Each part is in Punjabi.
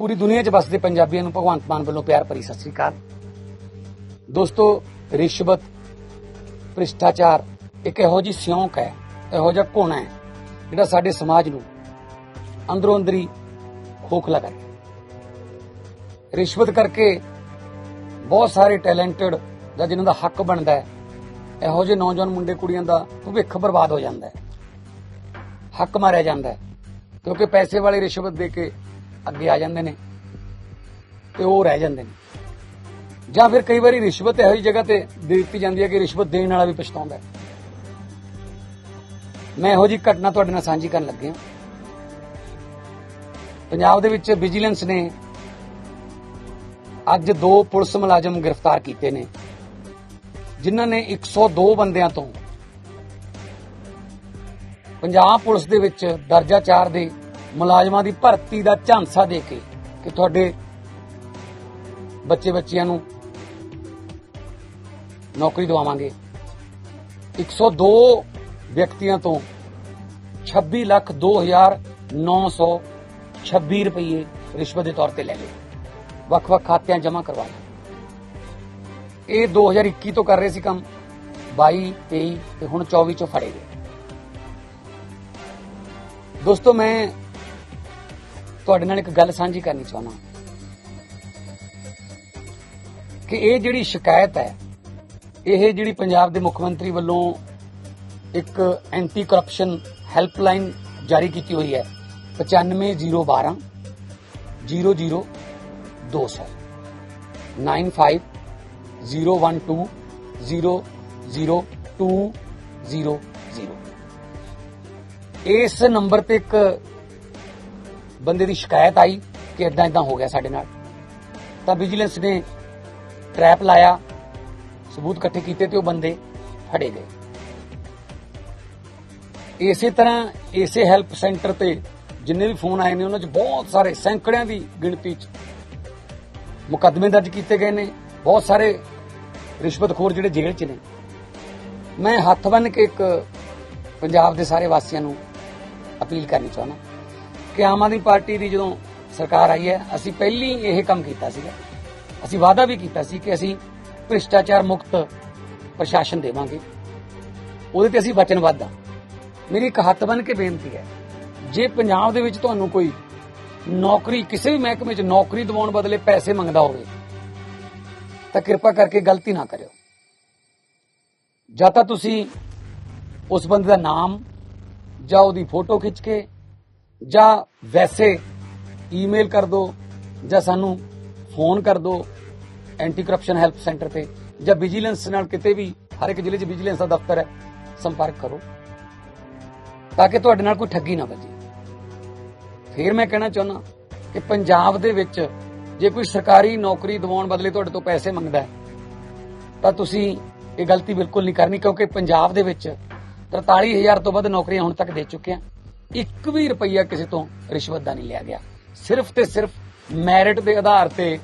ਪੂਰੀ ਦੁਨੀਆ 'ਚ ਵਸਦੇ ਪੰਜਾਬੀਆਂ ਨੂੰ ਭਗਵੰਤ ਮਾਨ ਵੱਲੋਂ ਪਿਆਰ ਭਰੀ ਸਤਿ ਸ੍ਰੀ ਅਕਾਲ। ਦੋਸਤੋ, ਰਿਸ਼ਵਤ, ਭ੍ਰਿਸ਼ਟਾਚਾਰ, ਇੱਕ ਇਹੋ ਜਿਹੀ ਸਿਉਂਕ ਹੈ, ਇਹੋ ਜਿਹਾ ਘੁਣ ਹੈ, ਜਿਹੜਾ ਸਾਡੇ ਸਮਾਜ ਨੂੰ ਅੰਦਰੋਂ ਅੰਦਰੀ ਖੋਖਲਾ ਕਰ ਰਿਸ਼ਵਤ ਕਰਕੇ ਬਹੁਤ ਸਾਰੇ ਟੈਲੈਂਟਡ ਜਾਂ ਜਿਨ੍ਹਾਂ ਦਾ ਹੱਕ ਬਣਦਾ ਹੈ, ਇਹੋ ਜਿਹੇ ਨੌਜਵਾਨ ਮੁੰਡੇ ਕੁੜੀਆਂ ਦਾ ਭਵਿੱਖ ਬਰਬਾਦ ਹੋ ਜਾਂਦਾ ਹੈ। ਹੱਕ ਮਾਰਿਆ ਜਾਂਦਾ ਹੈ, ਕਿਉਂਕਿ ਪੈਸੇ ਵਾਲੇ ਰਿਸ਼ਵਤ ਦੇ ਕੇ ਅੱਗੇ ਆ ਜਾਂਦੇ ਨੇ ਤੇ ਉਹ ਰਹਿ ਜਾਂਦੇ ਨੇ। ਜਾਂ ਫਿਰ ਕਈ ਵਾਰੀ ਰਿਸ਼ਵਤ ਇਹੋ ਜਿਹੀ ਜਗ੍ਹਾ ਤੇ ਦੇ ਦਿੱਤੀ ਜਾਂਦੀ ਹੈ ਕਿ ਰਿਸ਼ਵਤ ਦੇਣ ਵਾਲਾ ਵੀ ਪਛਤਾਉਂਦਾ ਮੈਂ ਇਹੋ ਜਿਹੀ ਘਟਨਾ ਤੁਹਾਡੇ ਨਾਲ ਸਾਂਝੀ ਕਰਨ ਲੱਗਿਆ ਪੰਜਾਬ ਦੇ ਵਿੱਚ ਵਿਜੀਲੈਂਸ ਨੇ ਅੱਜ ਦੋ ਪੁਲਿਸ ਮੁਲਾਜ਼ਮ ਗ੍ਰਿਫਤਾਰ ਕੀਤੇ ਨੇ, ਜਿਨ੍ਹਾਂ ਨੇ 102 ਬੰਦਿਆਂ ਤੋਂ ਪੰਜਾਬ ਪੁਲਿਸ ਦੇ ਵਿੱਚ ਦਰਜਾ 4 ਦੇ ਮੁਲਾਜ਼ਮਾਂ ਦੀ ਭਰਤੀ ਦਾ ਝਾਂਸਾ ਦੇ ਕੇ ਕਿ ਤੁਹਾਡੇ ਬੱਚੇ ਬੱਚਿਆਂ ਨੂੰ ਨੌਕਰੀ ਦਵਾਵਾਂਗੇ। 102 ਵਿਅਕਤੀਆਂ ਤੋਂ 26 ਲੱਖ 2926 ਰੁਪਏ ਰਿਸ਼ਵਤ ਦੇ ਤੌਰ ਤੇ ਲੈ ਲਏ। ਵੱਖ-ਵੱਖ ਖਾਤਿਆਂ ਜਮ੍ਹਾਂ ਕਰਵਾ ਲਏ। ਇਹ 2021 ਤੋਂ ਕਰ ਰਹੇ ਸੀ ਕੰਮ। 22 23 ਤੇ ਹੁਣ 24 ਚੋਂ ਫੜੇ ਗਏ। ਦੋਸਤੋ, ਮੈਂ ਤੁਹਾਡੇ ਨਾਲ ਇੱਕ ਗੱਲ ਸਾਂਝੀ ਕਰਨੀ ਚਾਹੁੰਦਾ ਕਿ ਇਹ ਜਿਹੜੀ ਸ਼ਿਕਾਇਤ ਹੈ, ਇਹ ਜਿਹੜੀ ਪੰਜਾਬ ਦੇ ਮੁੱਖ ਮੰਤਰੀ ਵੱਲੋਂ ਇੱਕ ਐਂਟੀ ਕਰਪਸ਼ਨ ਹੈਲਪਲਾਈਨ ਜਾਰੀ ਕੀਤੀ ਹੋਈ ਹੈ 95012 00200 9501200200 ਇਸ ਨੰਬਰ ਤੇ ਇੱਕ ਬੰਦੇ ਦੀ ਸ਼ਿਕਾਇਤ ਆਈ ਕਿ ਇਦਾਂ ਇਦਾਂ ਹੋ ਗਿਆ ਸਾਡੇ ਨਾਲ। ਤਾਂ ਵਿਜੀਲੈਂਸ ਨੇ ਟ੍ਰੈਪ ਲਾਇਆ, ਸਬੂਤ ਇਕੱਠੇ ਕੀਤੇ ਤੇ ਉਹ ਬੰਦੇ ਫੜੇ ਗਏ। ਇਸੇ ਤਰ੍ਹਾਂ ਇਸੇ ਹੈਲਪ ਸੈਂਟਰ ਤੇ ਜਿੰਨੇ ਵੀ ਫੋਨ ਆਏ ਨੇ, ਉਹਨਾਂ 'ਚ ਬਹੁਤ ਸਾਰੇ ਸੈਂਕੜਿਆਂ ਦੀ ਗਿਣਤੀ 'ਚ ਮੁਕੱਦਮੇ ਦਰਜ ਕੀਤੇ ਗਏ ਨੇ। ਬਹੁਤ ਸਾਰੇ ਰਿਸ਼ਵਤਖੋਰ ਜਿਹੜੇ ਜੇਲ੍ਹ 'ਚ ਨੇ। ਮੈਂ ਹੱਥ ਬੰਨ ਕੇ ਇੱਕ ਪੰਜਾਬ ਦੇ ਸਾਰੇ ਵਾਸੀਆਂ ਨੂੰ ਅਪੀਲ ਕਰਨੀ ਚਾਹੁੰਦਾ। ਕਿ ਆਮ ਆਦਮੀ ਪਾਰਟੀ ਦੀ ਜਦੋਂ ਸਰਕਾਰ ਆਈ ਹੈ, ਅਸੀਂ ਪਹਿਲੀ ਇਹ ਕੰਮ ਕੀਤਾ ਸੀਗਾ। ਅਸੀਂ ਵਾਅਦਾ ਵੀ ਕੀਤਾ ਸੀ ਕਿ ਅਸੀਂ ਭ੍ਰਿਸ਼ਟਾਚਾਰ ਮੁਕਤ ਪ੍ਰਸ਼ਾਸਨ ਦੇਵਾਂਗੇ। ਉਹਦੇ ਤੇ ਅਸੀਂ ਵਚਨਬੱਧ ਹਾਂ ਮੇਰੀ ਇੱਕ ਹੱਥ ਬੰਨ ਕੇ ਬੇਨਤੀ ਹੈ, ਜੇ ਪੰਜਾਬ ਦੇ ਵਿੱਚ ਤੁਹਾਨੂੰ ਕੋਈ ਨੌਕਰੀ, ਕਿਸੇ ਵੀ ਮਹਿਕਮੇ 'ਚ ਨੌਕਰੀ ਦਿਵਾਉਣ ਬਦਲੇ ਪੈਸੇ ਮੰਗਦਾ ਹੋਵੇ, ਤਾਂ ਕਿਰਪਾ ਕਰਕੇ ਗਲਤੀ ਨਾ ਕਰਿਓ। ਜਾਂ ਤਾਂ ਤੁਸੀਂ ਉਸ ਬੰਦੇ ਦਾ ਨਾਮ ਜਾਂ ਉਹਦੀ ਫੋਟੋ ਖਿੱਚ ਕੇ ਜਾਂ ਵੈਸੇ ਈਮੇਲ ਕਰ ਦਿਓ ਜਾਂ ਸਾਨੂੰ ਫੋਨ ਕਰ ਦਿਓ ਐਂਟੀ ਕਰਪਸ਼ਨ ਹੈਲਪ ਸੈਂਟਰ ਤੇ, ਜਾਂ ਵਿਜੀਲੈਂਸ ਨਾਲ ਕਿਤੇ ਵੀ, ਹਰ ਇੱਕ ਜ਼ਿਲ੍ਹੇ 'ਚ ਵਿਜੀਲੈਂਸ ਦਾ ਦਫ਼ਤਰ ਹੈ, ਸੰਪਰਕ ਕਰੋ। ਤਾਂ ਕਿ ਤੁਹਾਡੇ ਨਾਲ ਕੋਈ ਠੱਗੀ ਨਾ ਵੱਜੇ। ਫਿਰ ਮੈਂ ਕਹਿਣਾ ਚਾਹੁੰਦਾ ਕਿ ਪੰਜਾਬ ਦੇ ਵਿੱਚ ਜੇ ਕੋਈ ਸਰਕਾਰੀ ਨੌਕਰੀ ਦਿਵਾਉਣ ਬਦਲੇ ਤੁਹਾਡੇ ਤੋਂ ਪੈਸੇ ਮੰਗਦਾ ਹੈ, ਤਾਂ ਤੁਸੀਂ ਇਹ ਗਲਤੀ ਬਿਲਕੁਲ ਨਹੀਂ ਕਰਨੀ, ਕਿਉਂਕਿ ਪੰਜਾਬ ਦੇ ਵਿੱਚ 43000 ਤੋਂ ਵੱਧ ਨੌਕਰੀਆਂ ਹੁਣ ਤੱਕ ਦੇ ਚੁੱਕੇ ਆ। ਇੱਕ ਵੀ ਰੁਪਈਆ ਕਿਸੇ ਤੋਂ ਰਿਸ਼ਵਤ ਦਾ ਨਹੀਂ ਲਿਆ ਗਿਆ। ਸਿਰਫ ਤੇ ਸਿਰਫ ਮੈਰਿਟ ਦੇ ਆਧਾਰ ਤੇ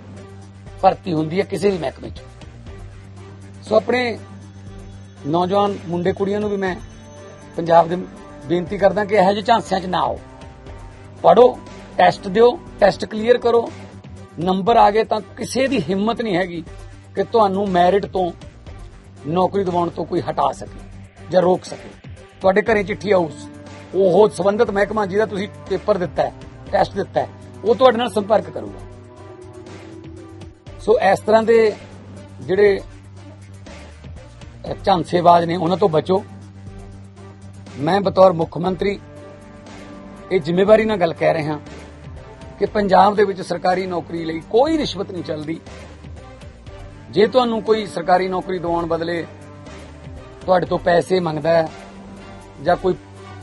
ਭਰਤੀ ਹੁੰਦੀ ਹੈ ਕਿਸੇ ਵੀ ਮਹਿਕਮੇ 'ਚ। ਸੋ ਆਪਣੇ ਨੌਜਵਾਨ ਮੁੰਡੇ ਕੁੜੀਆਂ ਨੂੰ ਵੀ ਮੈਂ ਪੰਜਾਬ ਦੇ ਬੇਨਤੀ ਕਰਦਾ ਕਿ ਇਹੋ ਜਿਹੇ ਝਾਂਸਿਆਂ 'ਚ ਨਾ ਆਓ। ਪੜੋ ਟੈਸਟ ਦਿਓ ਟੈਸਟ ਕਲੀਅਰ ਕਰੋ। ਨੰਬਰ ਆ ਗਏ ਤਾਂ ਕਿਸੇ ਦੀ ਹਿੰਮਤ ਨਹੀਂ ਹੈਗੀ ਕਿ ਤੁਹਾਨੂੰ ਮੈਰਿਟ ਤੋਂ ਨੌਕਰੀ ਦਿਵਾਉਣ ਤੋਂ ਕੋਈ ਹਟਾ ਸਕੇ ਜਾਂ ਰੋਕ ਸਕੇ। ਤੁਹਾਡੇ ਘਰੇ ਚਿੱਠੀ ਆਊ ਉਹ ਸਬੰਧਤ ਮਹਿਕਮਾ ਜਿਹਦਾ ਤੁਸੀਂ ਪੇਪਰ ਦਿੱਤਾ ਹੈ ਟੈਸਟ ਦਿੱਤਾ ਹੈ, ਉਹ ਤੁਹਾਡੇ ਨਾਲ ਸੰਪਰਕ ਕਰੂਗਾ। ਸੋ ਇਸ ਤਰ੍ਹਾਂ ਦੇ ਜਿਹੜੇ ਝਾਂਸੇਬਾਜ਼ ਨੇ, ਉਹਨਾਂ ਤੋਂ ਬਚੋ। ਮੈਂ ਬਤੌਰ ਮੁੱਖ ਮੰਤਰੀ ਇਹ ਜ਼ਿੰਮੇਵਾਰੀ ਨਾਲ ਗੱਲ ਕਹਿ ਰਿਹਾ ਕਿ ਪੰਜਾਬ ਦੇ ਵਿੱਚ ਸਰਕਾਰੀ ਨੌਕਰੀ ਲਈ ਕੋਈ ਰਿਸ਼ਵਤ ਨਹੀਂ ਚੱਲਦੀ। ਜੇ ਤੁਹਾਨੂੰ ਕੋਈ ਸਰਕਾਰੀ ਨੌਕਰੀ ਦਿਵਾਉਣ ਬਦਲੇ ਤੁਹਾਡੇ ਤੋਂ ਪੈਸੇ ਮੰਗਦਾ ਹੈ ਜਾਂ ਕੋਈ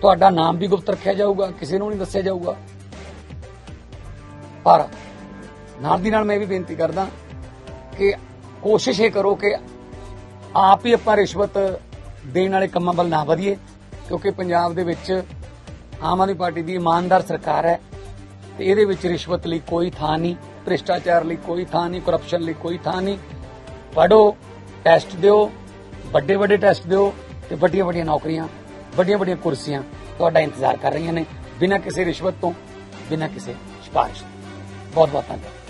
ਤੁਹਾਡਾ ਨਾਮ ਵੀ ਗੁਪਤ ਰੱਖਿਆ ਜਾਊਗਾ, ਕਿਸੇ ਨੂੰ ਨਹੀਂ ਦੱਸਿਆ ਜਾਊਗਾ। ਪਰ ਨਾਲ ਦੀ ਨਾਲ ਮੈਂ ਇਹ ਵੀ ਬੇਨਤੀ ਕਰਦਾ ਕਿ ਕੋਸ਼ਿਸ਼ ਇਹ ਕਰੋ ਕਿ ਆਪ ਹੀ ਆਪਾਂ ਰਿਸ਼ਵਤ ਦੇਣ ਵਾਲੇ ਕੰਮਾਂ ਵੱਲ ਨਾ ਵਧੀਏ, ਕਿਉਂਕਿ ਪੰਜਾਬ ਦੇ ਵਿੱਚ ਆਮ ਆਦਮੀ ਪਾਰਟੀ ਦੀ ਇਮਾਨਦਾਰ ਸਰਕਾਰ ਹੈ ਤੇ ਇਹਦੇ ਵਿੱਚ ਰਿਸ਼ਵਤ ਲਈ ਕੋਈ ਥਾਂ ਨਹੀਂ, ਭ੍ਰਿਸ਼ਟਾਚਾਰ ਲਈ ਕੋਈ ਥਾਂ ਨਹੀਂ ਕਰਪਸ਼ਨ ਲਈ ਕੋਈ ਥਾਂ ਨਹੀਂ। ਪੜੋ ਟੈਸਟ ਦਿਓ ਵੱਡੇ ਵੱਡੇ ਟੈਸਟ ਦਿਓ ਤੇ ਵੱਡੀਆਂ ਵੱਡੀਆਂ ਨੌਕਰੀਆਂ ਵੱਡੀਆਂ ਵੱਡੀਆਂ ਕੁਰਸੀਆਂ ਤੁਹਾਡਾ ਇੰਤਜ਼ਾਰ ਕਰ ਰਹੀਆਂ ਨੇ, ਬਿਨਾਂ ਕਿਸੇ ਰਿਸ਼ਵਤ ਤੋਂ, ਬਿਨਾਂ ਕਿਸੇ ਸਿਫਾਰਿਸ਼ ਤੋਂ। ਬਹੁਤ ਬਹੁਤ ਧੰਨਵਾਦ।